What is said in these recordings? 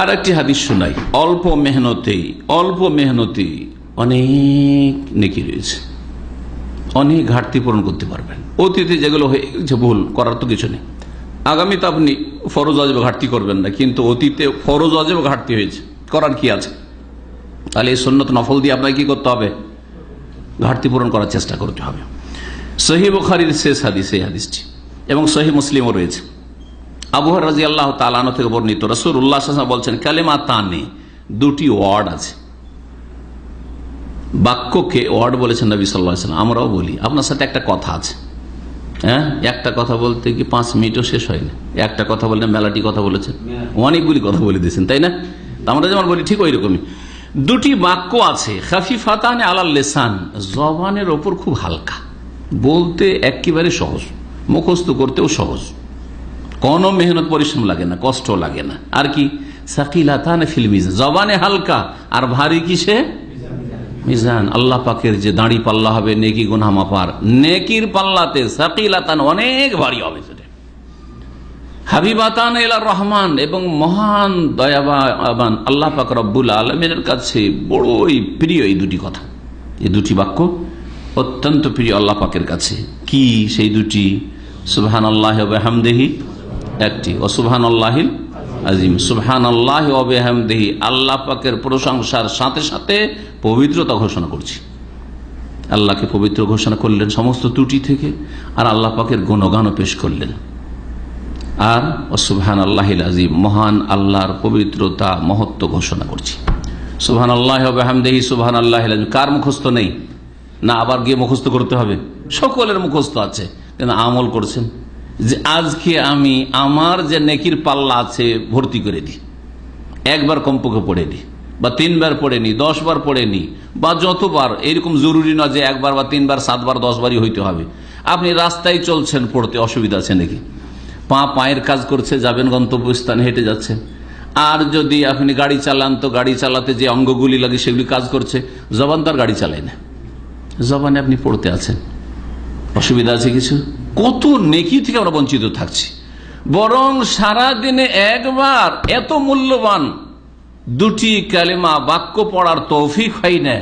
আর একটি হাদিস শোনাই। অল্প মেহনতেই অল্প মেহনতেই অনেক নেকি রয়েছে। অনেক ঘাটতি পূরণ করতে পারবেন। অতীতে যেগুলো হয়ে গেছে, ভুল, করার তো কিছু নেই। আগামীতে আপনি ফরজ অজেব ঘাটতি করবেন না, কিন্তু অতীতে ফরজ অজেব ঘাটতি হয়েছে। করার কি আছে? তাহলে এই সন্ন্যত নফল দিয়ে আপনাকে কি করতে হবে? ঘাটতি পূরণ করার চেষ্টা করতে হবে। সহি বুখারির শেষ হাদিস, এই হাদিসটি। এবং সহি মুসলিমও রয়েছে। আবুহর রাজি আল্লাহ তালানো থেকে বর্ণিত রসুর উল্লাহ বলছেন কালেমা তানে দুটি ওয়ার্ড আছে। বাক্যকে ওয়ার্ড বলেছেন নবী সাল্লাম আমরাও বলি। আপনার সাথে একটা কথা আছে। হ্যাঁ? একটা কথা বলতে কি পাঁচ মিনিটও শেষ হয়নি একটা কথা বললে মেলাটি কথা বলেছেন? অনেকগুলি কথা বলে দিয়েছেন তাই না? আমরা যেমন বলি ঠিক ওই রকমই দুটি বাক্য আছে খাফি ফাতানে আলাল লেসান জবানের ওপর খুব হালকা। বলতে একেবারে সহজ মুখস্থ করতেও সহজ। কোনো মেহনত পরিশ্রম লাগে না কষ্ট লাগে না। আর কি? সাকিলাতান ফিল্মিজ জবানে হালকা, আর ভারী কিসে? মিজান। আল্লাহ পাকের যে দাঁড়ি পাল্লা হবে, নেকি গুনা মাপার নেকির পাল্লাতে সাকিলাতান অনেক ভারী হবে সেটা। হাবিবাতান এলা রহমান এবং মহান, দয়াবান আল্লাহ পাক রব্বুল আলমের কাছে বড়ই প্রিয় এই দুটি কথা। এই দুটি বাক্য অত্যন্ত প্রিয় আল্লাহ পাকের কাছে। কি সেই দুটি? সুবহান আল্লাহ হামদেহি একটি। ও সুবহান আল্লাহিল আজিম সুবহান আল্লাহ অবেহামদেহি আল্লাহ পাকের প্রশংসার সাথে সাথে পবিত্রতা ঘোষণা করছি। আল্লাহকে পবিত্র ঘোষণা করলেন সমস্ত ত্রুটি থেকে আর আল্লাহ পাকের গুণগানও পেশ করলেন। আর সুবহান আল্লাহ আজিম মহান আল্লাহর পবিত্রতা মহত্ব ঘোষণা করছি। সুবহান আল্লাহ হামদেহি সুবহান আল্লাহ কার মুখস্থ নেই? না, আবার গিয়ে মুখস্থ করতে হবে। সকলের মুখস্থ আছে, কিন্তু আমল করছেন। যে আজকে আমি আমার যে নেকির পাল্লা আছে ভর্তি করে দিই। একবার কমপক্ষে পড়ে নিই বা তিনবার পড়ে নি দশবার পড়ে নি বা যতবার, এরকম জরুরি না যে একবার বা তিনবার, সাতবার, দশবারই হইতে হবে। আপনি রাস্তায় চলছেন, পড়তে অসুবিধা আছে নাকি? পা পায়ের কাজ করছে, যাবেন গন্তব্যস্থানে, হেঁটে যাচ্ছেন। আর যদি আপনি গাড়ি চালান, তো গাড়ি চালাতে যে অঙ্গগুলি লাগে, সেগুলি কাজ করছে, জবান তার গাড়ি চালায় না। জবানে আপনি পড়তে আছেন। অসুবিধা আছে কিছু? কত নেকি থেকে আমরা বঞ্চিত থাকছি। বরং সারা দিনে একবার এত মূল্যবান দুটি কালেমা বাক্য পড়ার তৌফিক হয় না,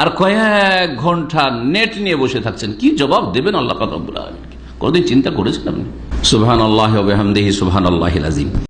আর কয়েক ঘণ্টা নেট নিয়ে বসে থাকছেন। কি জবাব দেবেন আল্লাহ পাক রব্বুল কোনদিন চিন্তা করেছেন আপনি? সুবহান আল্লাহ সুবহান আল্লাহ আজিম